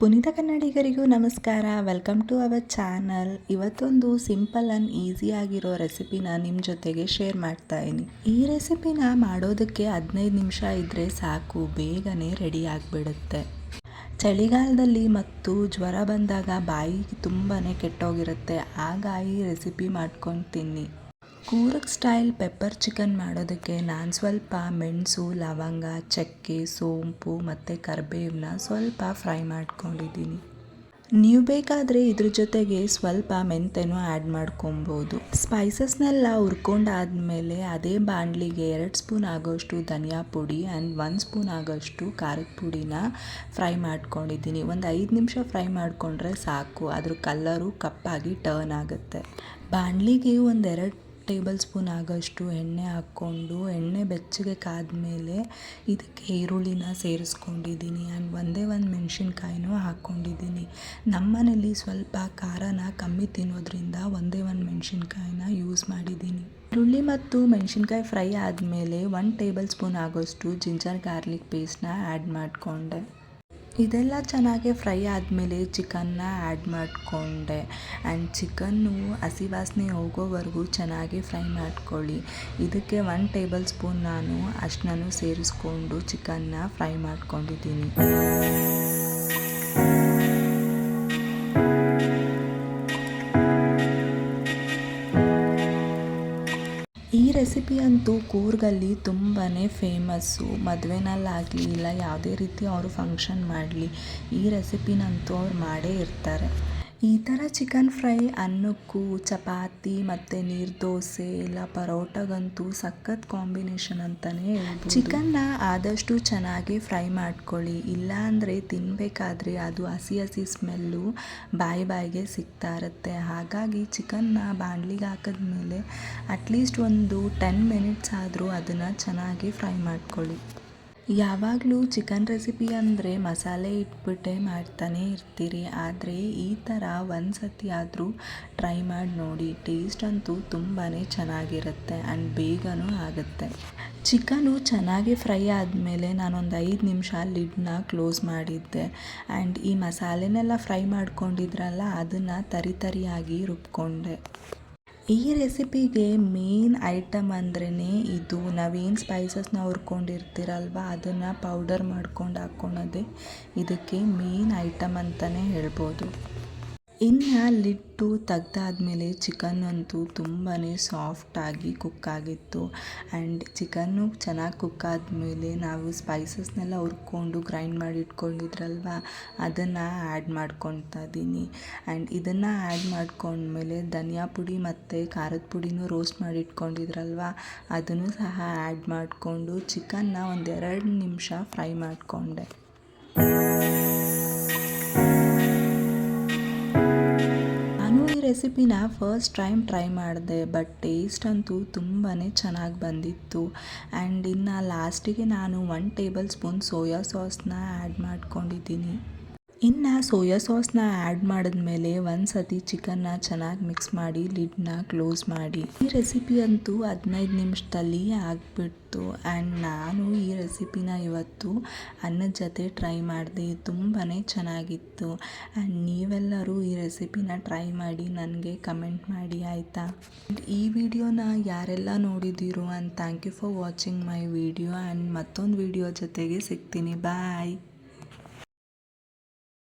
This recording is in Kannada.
ಪುನೀತ ಕನ್ನಡಿಗರಿಗೂ ನಮಸ್ಕಾರ. ವೆಲ್ಕಮ್ ಟು ಅವರ್ ಚಾನಲ್ ಇವತ್ತೊಂದು ಸಿಂಪಲ್ ಆ್ಯಂಡ್ ಆಗಿರೋ ರೆಸಿಪಿನ ನಿಮ್ಮ ಜೊತೆಗೆ ಶೇರ್ ಮಾಡ್ತಾ ಇದ್ದೀನಿ. ಈ ರೆಸಿಪಿನ ಮಾಡೋದಕ್ಕೆ ಹದಿನೈದು ನಿಮಿಷ ಇದ್ದರೆ ಸಾಕು, ಬೇಗನೆ ರೆಡಿ ಆಗಿಬಿಡುತ್ತೆ. ಚಳಿಗಾಲದಲ್ಲಿ ಮತ್ತು ಜ್ವರ ಬಂದಾಗ ಬಾಯಿ ತುಂಬಾ ಕೆಟ್ಟೋಗಿರುತ್ತೆ. ಆಗ ಈ ರೆಸಿಪಿ ಮಾಡ್ಕೊಂಡು ತಿನ್ನಿ ಕೂರ್ಗ್ ಸ್ಟೈಲ್ ಪೆಪ್ಪರ್ ಚಿಕನ್ ಮಾಡೋದಕ್ಕೆ ನಾನು ಸ್ವಲ್ಪ ಮೆಣಸು, ಲವಂಗ, ಚಕ್ಕೆ, ಸೋಂಪು ಮತ್ತು ಕರಿಬೇವನ್ನ ಸ್ವಲ್ಪ ಫ್ರೈ ಮಾಡ್ಕೊಂಡಿದ್ದೀನಿ. ನೀವು ಬೇಕಾದರೆ ಇದ್ರ ಜೊತೆಗೆ ಸ್ವಲ್ಪ ಮೆಂತೆನೂ ಆ್ಯಡ್ ಮಾಡ್ಕೊಬೋದು. ಸ್ಪೈಸಸ್ನೆಲ್ಲ ಹುರ್ಕೊಂಡಾದ್ಮೇಲೆ ಅದೇ ಬಾಣಲಿಗೆ ಎರಡು ಸ್ಪೂನ್ ಆಗೋಷ್ಟು ಧನಿಯಾ ಪುಡಿ ಆ್ಯಂಡ್ ಒನ್ ಸ್ಪೂನ್ ಆಗೋಷ್ಟು ಖಾರದ ಪುಡಿನ ಫ್ರೈ ಮಾಡ್ಕೊಂಡಿದ್ದೀನಿ. ಒಂದು ಐದು ನಿಮಿಷ ಫ್ರೈ ಮಾಡಿಕೊಂಡ್ರೆ ಸಾಕು. ಅದ್ರ ಕಲ್ಲರು ಕಪ್ಪಾಗಿ ಟರ್ನ್ ಆಗುತ್ತೆ. ಬಾಣಲಿಗೆ ಒಂದೆರಡು ಟೇಬಲ್ ಸ್ಪೂನ್ ಆಗೋಷ್ಟು ಎಣ್ಣೆ ಹಾಕ್ಕೊಂಡು, ಎಣ್ಣೆ ಬೆಚ್ಚಗೆ ಕಾದ್ಮೇಲೆ ಇದಕ್ಕೆ ಈರುಳ್ಳಿನ ಸೇರಿಸ್ಕೊಂಡಿದ್ದೀನಿ. ಆ್ಯಂಡ್ ಒಂದೇ ಒಂದು ಮೆಣಸಿನ್ಕಾಯಿನೂ ಹಾಕ್ಕೊಂಡಿದ್ದೀನಿ. ನಮ್ಮನೇಲಿ ಸ್ವಲ್ಪ ಖಾರನ ಕಮ್ಮಿ ತಿನ್ನೋದ್ರಿಂದ ಒಂದೇ ಒಂದು ಮೆಣಸಿನ್ಕಾಯಿನ ಯೂಸ್ ಮಾಡಿದ್ದೀನಿ. ಈರುಳ್ಳಿ ಮತ್ತು ಮೆಣಸಿನ್ಕಾಯಿ ಫ್ರೈ ಆದಮೇಲೆ ಒನ್ ಟೇಬಲ್ ಸ್ಪೂನ್ ಆಗೋಷ್ಟು ಜಿಂಜರ್ ಗಾರ್ಲಿಕ್ ಪೇಸ್ಟ್ನ ಆ್ಯಡ್ ಮಾಡಿಕೊಂಡೆ. ಇದೆಲ್ಲ ಚೆನ್ನಾಗಿ ಫ್ರೈ ಆದಮೇಲೆ ಚಿಕನ್ನ ಆ್ಯಡ್ ಮಾಡಿಕೊಂಡೆ. ಆ್ಯಂಡ್ ಚಿಕನ್ನು ಹಸಿ ವಾಸನೆ ಹೋಗೋವರೆಗೂ ಚೆನ್ನಾಗಿ ಫ್ರೈ ಮಾಡ್ಕೊಳ್ಳಿ. ಇದಕ್ಕೆ ಒನ್ ಟೇಬಲ್ ಸ್ಪೂನ್ ನಾನು ಅಷ್ಟನ್ನು ಸೇರಿಸ್ಕೊಂಡು ಚಿಕನ್ನ ಫ್ರೈ ಮಾಡ್ಕೊಂಡಿದ್ದೀನಿ. ರೆಸಿಪಿ ಅಂತೂ ಕೂರ್ಗಲ್ಲಿ ತುಂಬಾ ಫೇಮಸ್ಸು ಮದುವೆನಲ್ಲಾಗಲಿ ಇಲ್ಲ ಯಾವುದೇ ರೀತಿ ಅವರು ಫಂಕ್ಷನ್ ಮಾಡಲಿ, ಈ ರೆಸಿಪಿನಂತೂ ಅವ್ರು ಮಾಡೇ ಇರ್ತಾರೆ. ಈ ಥರ ಚಿಕನ್ ಫ್ರೈ ಅನ್ನಕ್ಕೂ, ಚಪಾತಿ ಮತ್ತು ನೀರು ದೋಸೆ ಇಲ್ಲ ಪರೋಟಗಂತೂ ಸಖತ್ ಕಾಂಬಿನೇಷನ್ ಅಂತಲೇ ಚಿಕನ್ನ ಆದಷ್ಟು ಚೆನ್ನಾಗಿ ಫ್ರೈ ಮಾಡ್ಕೊಳ್ಳಿ. ಇಲ್ಲಾಂದರೆ ತಿನ್ನಬೇಕಾದ್ರೆ ಅದು ಹಸಿ ಹಸಿ ಸ್ಮೆಲ್ಲು ಬಾಯಿ ಬಾಯಿಗೆ ಸಿಗ್ತಾ ಇರುತ್ತೆ. ಹಾಗಾಗಿ ಚಿಕನ್ನ ಬಾಣಲಿಗೆ ಹಾಕಿದ್ಮೇಲೆ ಅಟ್ಲೀಸ್ಟ್ ಒಂದು ಟೆನ್ ಮಿನಿಟ್ಸ್ ಆದರೂ ಅದನ್ನು ಚೆನ್ನಾಗಿ ಫ್ರೈ ಮಾಡ್ಕೊಳ್ಳಿ. ಯಾವಾಗಲೂ ಚಿಕನ್ ರೆಸಿಪಿ ಅಂದರೆ ಮಸಾಲೆ ಇಟ್ಬಿಟ್ಟೆ ಮಾಡ್ತಾನೆ ಇರ್ತೀರಿ. ಆದರೆ ಈ ಥರ ಒಂದು ಸತಿ ಆದರೂ ಟ್ರೈ ಮಾಡಿ ನೋಡಿ. ಟೇಸ್ಟ್ ಅಂತೂ ತುಂಬಾ ಚೆನ್ನಾಗಿರುತ್ತೆ ಆ್ಯಂಡ್ ಬೇಗನೂ ಆಗುತ್ತೆ. ಚಿಕನು ಚೆನ್ನಾಗಿ ಫ್ರೈ ಆದಮೇಲೆ ನಾನೊಂದು ಐದು ನಿಮಿಷ ಲಿಡ್ನ ಕ್ಲೋಸ್ ಮಾಡಿದ್ದೆ. ಆ್ಯಂಡ್ ಈ ಮಸಾಲೆನೆಲ್ಲ ಫ್ರೈ ಮಾಡ್ಕೊಂಡಿದ್ರಲ್ಲ, ಅದನ್ನು ತರಿತರಿಯಾಗಿ ರುಬ್ಕೊಂಡೆ. ಈ ರೆಸಿಪಿಗೆ ಮೇನ್ ಐಟಮ್ ಅಂದ್ರೇ ಇದು. ನಾವೇನು ಸ್ಪೈಸಸ್ನ ಹುರ್ಕೊಂಡಿರ್ತೀರಲ್ವ, ಅದನ್ನು ಪೌಡರ್ ಮಾಡ್ಕೊಂಡು ಹಾಕ್ಕೊಳೋದೇ ಇದಕ್ಕೆ ಮೇನ್ ಐಟಮ್ ಅಂತಲೇ ಹೇಳ್ಬೋದು. ಇನ್ನು ಲಿಟ್ಟು ತೆಗ್ದಾದ್ಮೇಲೆ ಚಿಕನ್ ಅಂತೂ ತುಂಬಾ ಸಾಫ್ಟಾಗಿ ಕುಕ್ ಆಗಿತ್ತು ಆ್ಯಂಡ್ ಚಿಕನ್ನು ಚೆನ್ನಾಗಿ ಕುಕ್ ಆದಮೇಲೆ ನಾವು ಸ್ಪೈಸಸ್ನೆಲ್ಲ ಹುರ್ಕೊಂಡು ಗ್ರೈಂಡ್ ಮಾಡಿ ಇಟ್ಕೊಂಡಿದ್ರಲ್ವ, ಅದನ್ನು ಆ್ಯಡ್ ಮಾಡ್ಕೊತಾ ಇದ್ದೀನಿ ಆ್ಯಂಡ್ ಇದನ್ನು ಆ್ಯಡ್ ಮಾಡ್ಕೊಂಡ್ಮೇಲೆ ಧನಿಯಾ ಪುಡಿ ಮತ್ತು ಖಾರದ ಪುಡಿನೂ ರೋಸ್ಟ್ ಮಾಡಿ ಇಟ್ಕೊಂಡಿದ್ರಲ್ವ, ಅದನ್ನು ಸಹ ಆ್ಯಡ್ ಮಾಡಿಕೊಂಡು ಚಿಕನ್ನ ಒಂದೆರಡು ನಿಮಿಷ ಫ್ರೈ ಮಾಡಿಕೊಂಡೆ. ರೆಸಿಪಿನ ಫಸ್ಟ್ ಟೈಮ್ ಟ್ರೈ ಮಾಡಿದೆ ಬಟ್ ಟೇಸ್ಟ್ ಅಂತೂ ತುಂಬಾ ಚೆನ್ನಾಗಿ ಬಂದಿತ್ತು. ಆ್ಯಂಡ್ ಇನ್ನು ಲಾಸ್ಟಿಗೆ ನಾನು ಒನ್ ಟೇಬಲ್ ಸ್ಪೂನ್ ಸೋಯಾ ಸಾಸ್ನ ಆ್ಯಡ್ ಮಾಡ್ಕೊಂಡಿದ್ದೀನಿ. ಇನ್ನು ಸೋಯಾ ಸಾಸ್ನ ಆ್ಯಡ್ ಮಾಡಿದ್ಮೇಲೆ ಒಂದು ಸತಿ ಚಿಕನ್ನ ಚೆನ್ನಾಗಿ ಮಿಕ್ಸ್ ಮಾಡಿ ಲಿಡ್ನ ಕ್ಲೋಸ್ ಮಾಡಿ. ಈ ರೆಸಿಪಿ ಅಂತೂ ಹದಿನೈದು ನಿಮಿಷದಲ್ಲಿ ಆಗಿಬಿಡ್ತು. ಆ್ಯಂಡ್ ನಾನು ಈ ರೆಸಿಪಿನ ಇವತ್ತು ಅನ್ನದ ಜೊತೆ ಟ್ರೈ ಮಾಡಿದೆ. ತುಂಬಾ ಚೆನ್ನಾಗಿತ್ತು. ಆ್ಯಂಡ್ ನೀವೆಲ್ಲರೂ ಈ ರೆಸಿಪಿನ ಟ್ರೈ ಮಾಡಿ ನನಗೆ ಕಮೆಂಟ್ ಮಾಡಿ, ಆಯಿತಾ? ಈ ವಿಡಿಯೋನ ಯಾರೆಲ್ಲ ನೋಡಿದ್ದೀರೋ and thank you for watching my video and ಮತ್ತೊಂದು ವಿಡಿಯೋ ಜೊತೆಗೆ ಸಿಗ್ತೀನಿ. ಬಾಯ್